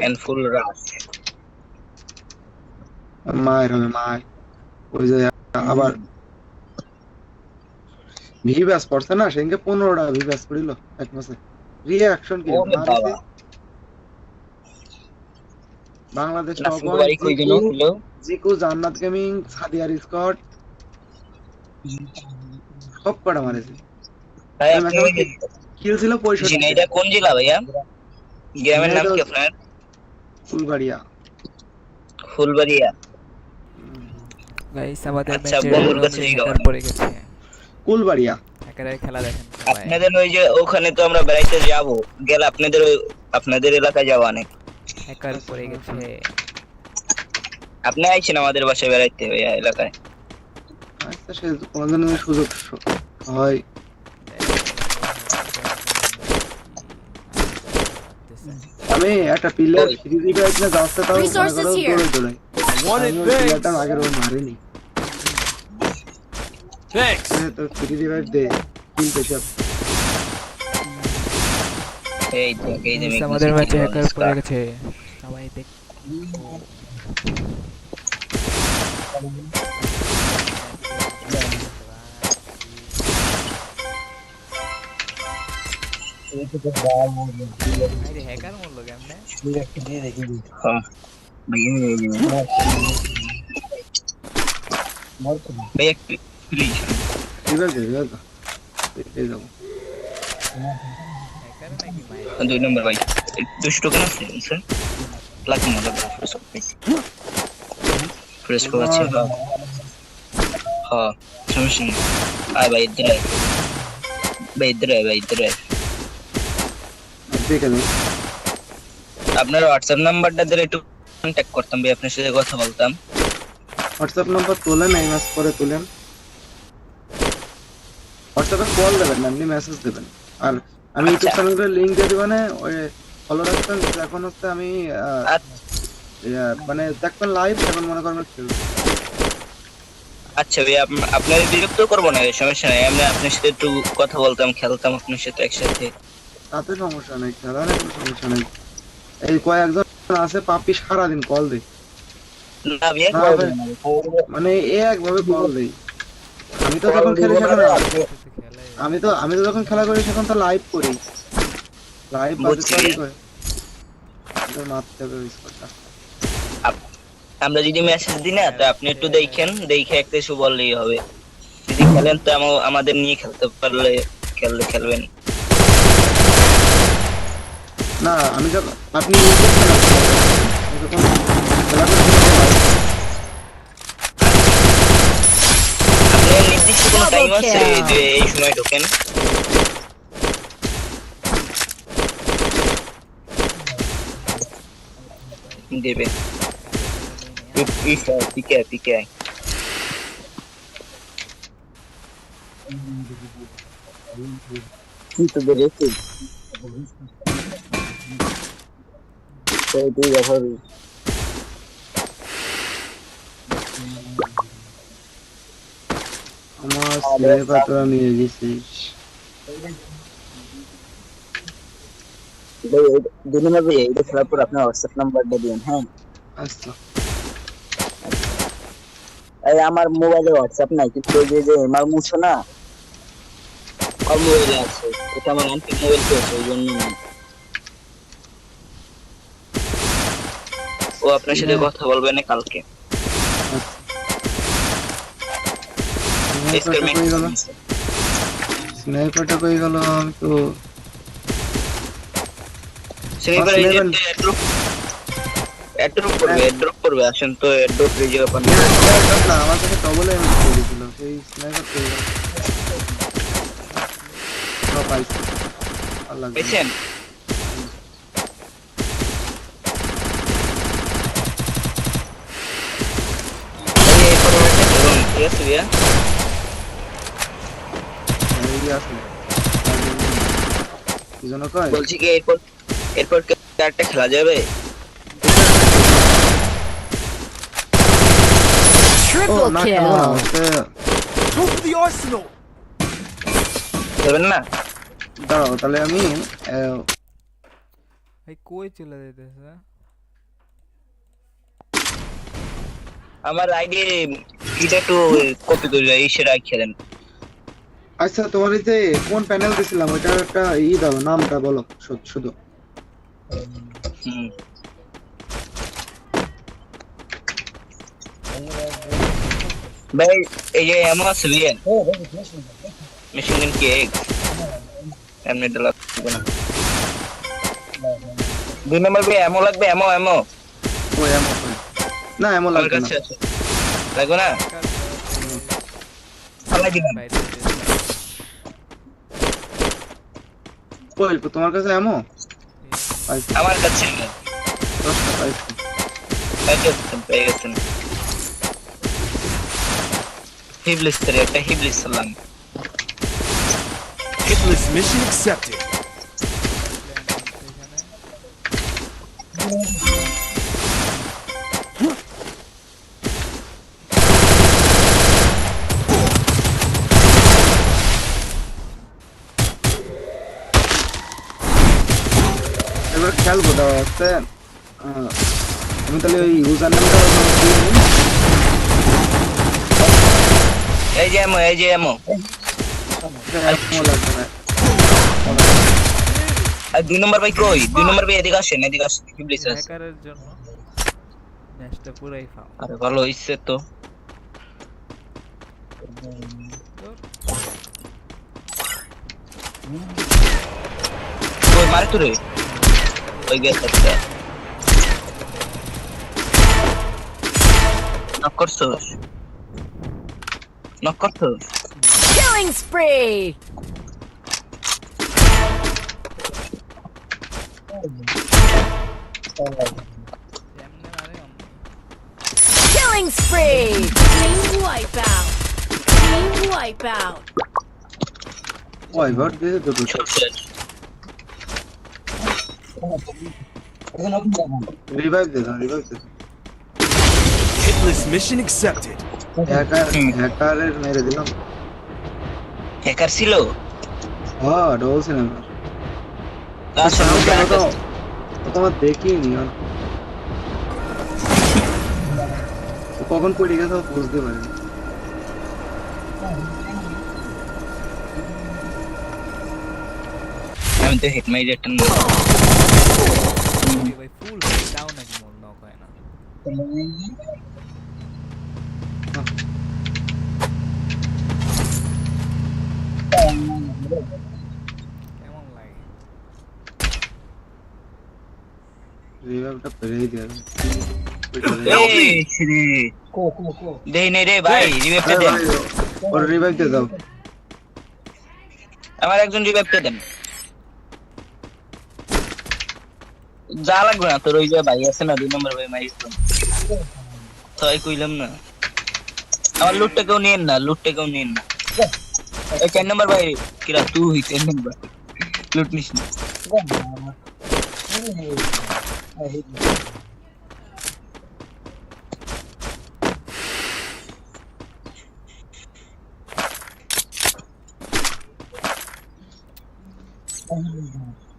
and full rush. মায়ের হবে মায়ের ওই যে আবার ভিভাস পড়ছে না সেদিনকে পনেরোটা ভিভাস পড়িল এক মাসে রিয়াকশন কি। বাংলাদেশ জিকু জান্নাত গেমিং সাদিয়ার স্কট সব কটা মারেছে কিল ছিল পঁয়ষট্টি ঝিনাইদা কোন জেলা ভাইয়া গ্রামের নাম কি আপনার ফুলবাড়িয়া। ফুলবাড়িয়া? গাইস আমাদের আচ্ছা, ম্যাচে বন্ধুর কাছে জিগাও। হ্যাকার পড়ে গেছে। কুলবাড়িয়া। হ্যাকারের খেলা দেখেন আপনাদের ওই যে ওখানে তো আমরা বেড়াইতে যাব। গেলে আপনাদের ওই আপনাদের এলাকায় যাওয়া নেই হ্যাকার পড়ে গেছে। আপনি আইছেন আমাদের বাসায় বেড়াইতে ভাইয়া এলাকায়? আচ্ছা সে কোনোদিন সুযোগ হয়। আমি একটা প্লেয়ার ফ্রি রিভাইভ না যাচ্ছে তাও. দৌড়ে দৌড়ে প্লেয়ারটা আগের ওর মারিনি। তো ফ্রি রিভাইভ দে কিনতে সব এই তো এই যে আমাদের ম্যাচে হ্যাকার পড়ে গেছে। সবাই দেখ एक तो बाल हो गए अरे हैकर मोड लोग हमने ये कितने देखेंगे हाँ। भैया ये ये मोर को भैया प्लीज़ इधर दे इधर दे जाओ हैकर ना कि हाँ, दो नंबर भाई। दुष्टों का ना सर लग मतलब फिर सब फिर इसको अच्छे हाँ समझ नहीं आ भाई इधर है भाई इधर है भाई इधर है আপনার হোয়াটসঅ্যাপ নাম্বারটা দিলে একটু কন্ট্যাক্ট করতাম ভাই আপনার সাথে কথা বলতাম। হোয়াটসঅ্যাপ নাম্বার তোলেন এই মাস পরে তুলেন। হোয়াটসঅ্যাপে কল দেবেন না মেসেজ দেবেন। আর আমি ইউটিউব আচ্ছা। চ্যানেলের লিংক দিয়ে ওই ফলো রাখবেন এখন হচ্ছে আমি আচ্ছা। মানে দেখবেন লাইভ এখন মনে করবেন আচ্ছা ভাই আপ- আপনার বিরক্ত করব না সমস্যা নেই। আমি আপনার সাথে একটু কথা বলতাম খেলতাম আপনার সাথে একসাথে। তাতে সমস্যা নেই খেলা নিয়ে কোনো সমস্যা নেই। এই কয়েকজন আছে পাপি সারাদিন কল দেয়। মানে এ একভাবে কল দেয়। আমি তো যখন খেলি সেখানে আমি তো আমি তো যখন খেলা করি তো লাইভ করি। লাইভ বুঝছি। মারতে হবে স্কোরটা আমরা যদি মেসেজ দিই না তো আপনি একটু দেখেন দেখে একটা কিছু বললেই হবে। যদি খেলেন তো আমাদের নিয়ে খেলতে পারলে খেললে খেলবেন। না আমি যখন আপনি নির্দিষ্ট কোনো টাইম আছে. যে এই সময় ঢোকেন দেবে পিকে পিকে কিন্তু বেরেছে তুই ব্যবহার আমার পর আপনার হোয়াটসঅ্যাপ নাম্বারটা দিন হ্যাঁ আচ্ছা আমার মোবাইলে হোয়াটসঅ্যাপ নাই কিন্তু ওই যে আমার মুছো না আমার মোবাইলে আছে এটা আমার মোবাইল পেয়েছে ওই জন্য না। ও আপনার সাথে কথা বলবে না কালকে। স্নেপারটা কই গেল? আমি তো স্নিপার এই যে ড্রপ ড্রপ করবে ড্রপ করবে আসেন তো ড্রপ রিজিও পান না আমার কাছে ডবল এম সেই স্নাইপার কই গেল সব ধরুন ঠিক আছে ভাইয়া এই আসলে কি জন্য কয় বলছি কি এরপর এরপর কি একটা খেলা যাবে ও Triple না খেলবো না kill. হচ্ছে যাবেন না দাঁড়াও তাহলে আমি আহ, ভাই কই চলে যাইতেছে আমার আইডি এটা একটু কপি করে এই সেটা খেলেন আচ্ছা তোমার এই যে কোন প্যানেল দিছিলাম ওইটার একটা ই দাও নামটা বলো শুধু- ভাই এই যে এমন আছে বিয়ে মেশিন গান কি এক এমনি এটা লাগবে না। দুই নম্বর ভাই এমন লাগবে এমন এমন ও এমন। না এমন আমার লাগবে না কাছে আছে লাগবে না ফালাই দিবেন বাইরে যেতে- কই তোমার কাছে এমন পাইছি আমার কাছে নেই। দশটা পাইছি পেয়ে গেছেন পেয়ে গেছেন হিবলিস করে একটা হিবলিস সালাম Hitless mission accepted. দাও আমি তাহলে ওই ইউজার নামটা এই যে এমো এই যে এমো না আর দুই নম্বর ভাই কই? দুই নম্বর ভাই এদিকে আসেন এদিকে আসেন হিবলিস আছে হ্যাকারের জন্য ম্যাচটা পুরাই ফাও আরে ভালো হইছে তো। কই মারে তুই कोई get the है नॉक कर सो नॉक कर सो killing spree Killing spree! Team wipeout! Team wipeout! Why, what did the সব শেষ রিভাইভ দে দাও রিভাইভ দে Hitless mission accepted. হ্যাকার হ্যাকারের মেরে দিলাম হ্যাকার ছিল হ্যাঁ ডবল সিনেমা আচ্ছা তো তোমার দেখিনি আর ও কখন পড়ে গেছে ও বুঝতে পারিনি আমি তো হেড মাই রিটার্ন এই ভাই ফুল তাও নাকি মোর নক হয় না কেমন লাগে রিভাইভটা পেরেই দিয়ে এই শ্রী দেই নে রে ভাই রিভাইভটা দেন ওর রিভাইভ দিয়ে দাও। আমার একজন রিভাইভটা দেন। যা লাগবে না তোর ওই যে ভাই আছে না দুই নম্বর ভাই মাই তাই কইলাম না আমার লুটটা কেউ নিয়েন না লুটটা কেউ নিয়েন না এই চার নম্বর ভাই কিরা তুই চার নম্বর লুট নিস না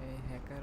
এই হ্যাকার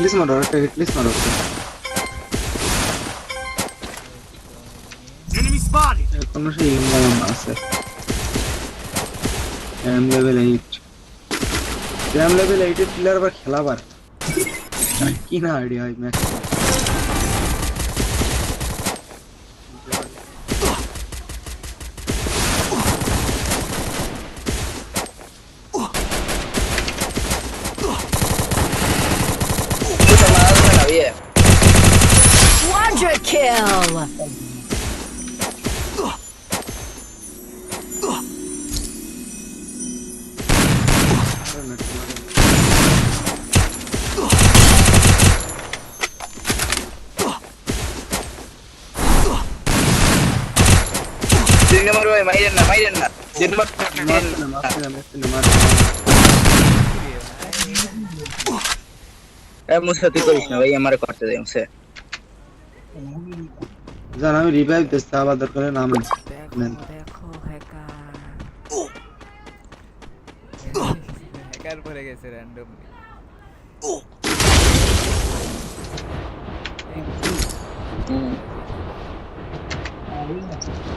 হিটলিস মারো একটা হিটলিস মারো Enemy spotted. এখনও সেই ইনকাম আছে। M level eight M level এইটের প্লেয়ার আবার খেলাবার? কি না আইডিয়া হয় ম্যাচ দুই নম্বর মাইরেন না মাইরেন না দুই নম্বর না না। না মারছে না মারছে না এ, মুসা তুই করিস না ভাই আমার করতে দে মুসা জান আমি রিভাইভ দিচ্ছি আবার দরকার নামেন নেন। হ্যাকার পড়ে গেছে র্যান্ডমলি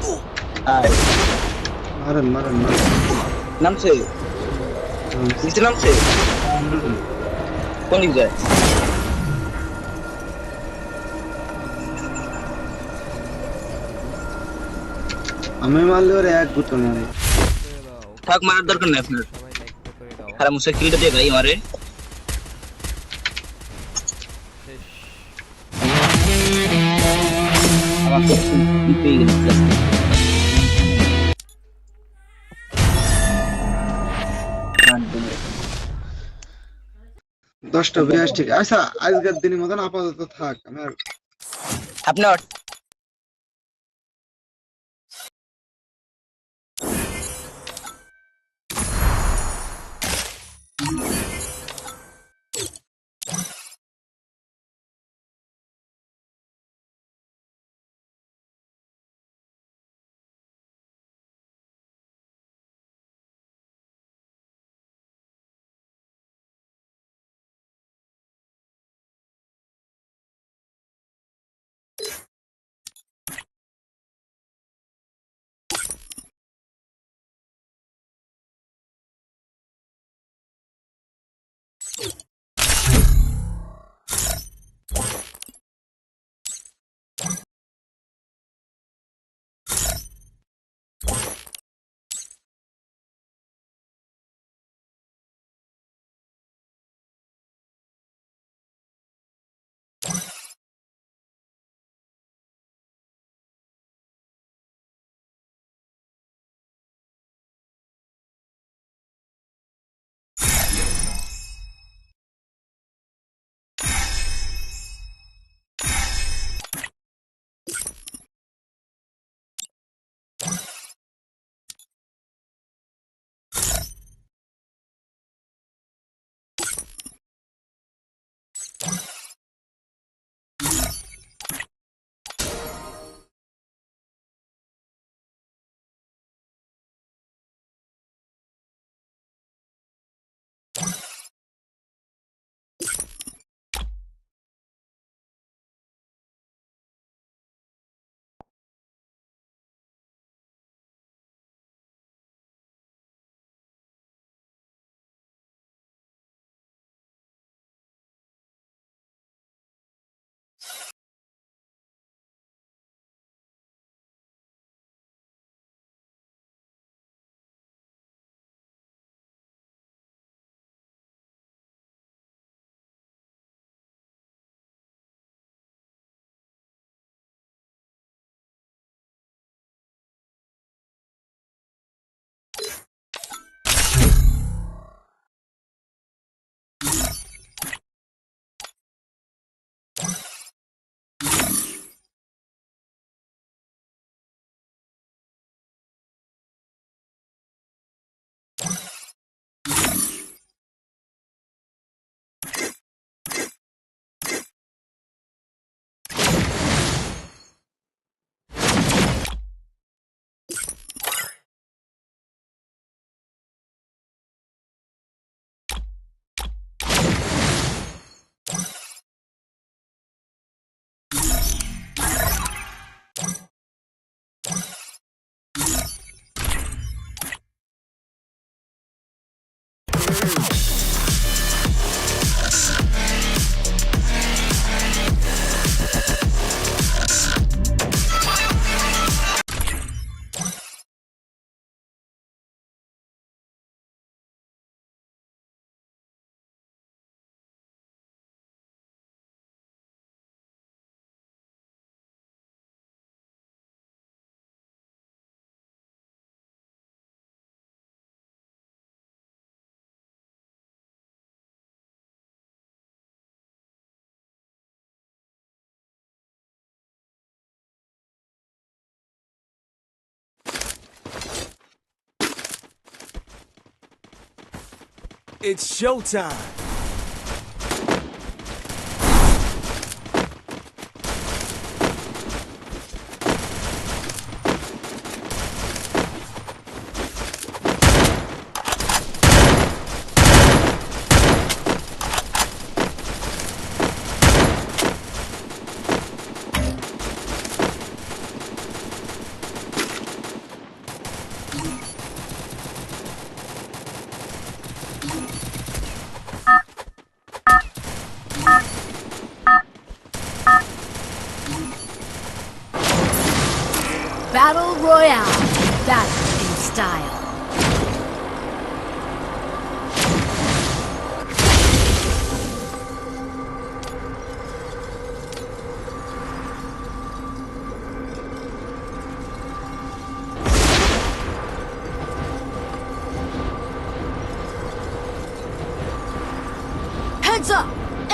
আয় मरन मरन मरन। नाम से इसके नाम से कौन लिख जाए? हमें मान लो रे एक कुत्ता मारे ठाक मारा दरकार नहीं अपने हरा मुझसे किल देगा ये मारे Thank you. দশটা বেশ ঠিক আচ্ছা আজকের দিনের মতন আপাতত থাক আমি আর আপনার It's showtime.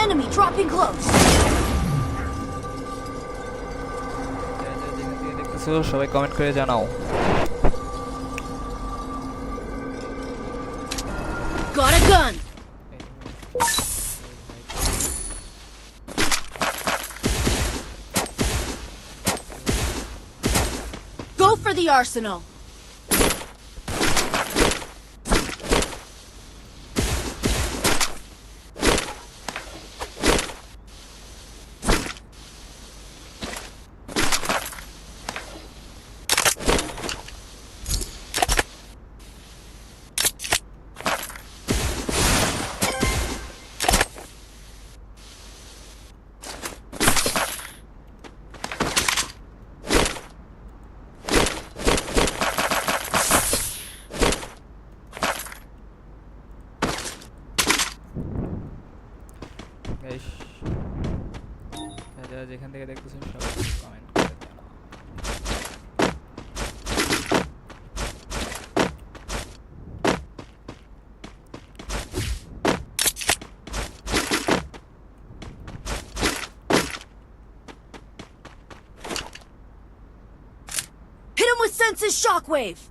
Enemy dropping close. যারা যারা যেখান থেকে দেখতেছো সবাই কমেন্ট করে জানাও Got a gun. Go for the arsenal. It's a shockwave?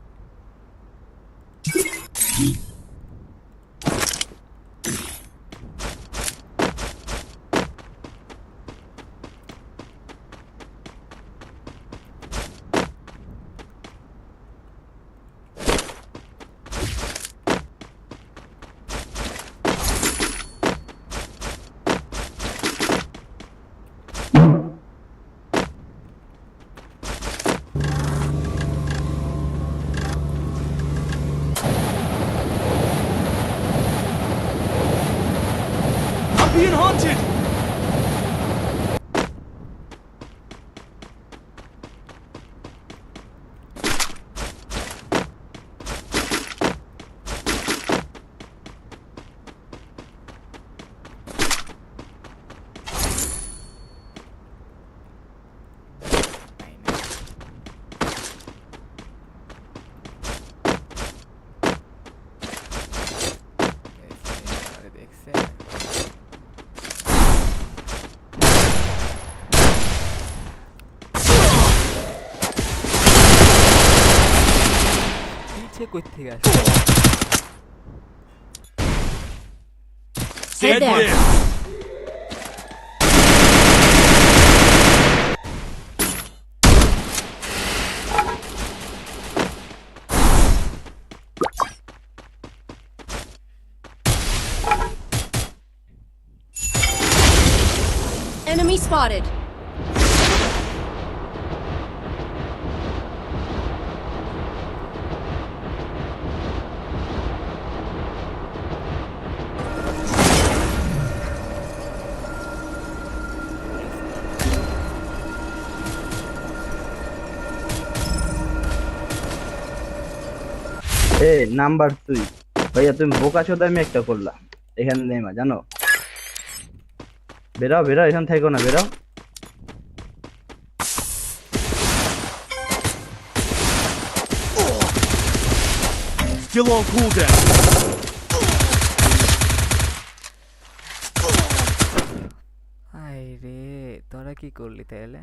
কই থেকে আসে Stand there. there. Enemy spotted. A number তুই ভাইয়া তুমি বোকা চোদা আমি একটা করলাম এখানে নেই মা জানো? বেরাও বেরাও এখান থেকো না বেরাও Still on cooldown. রে তোরা কি করলি তাহলে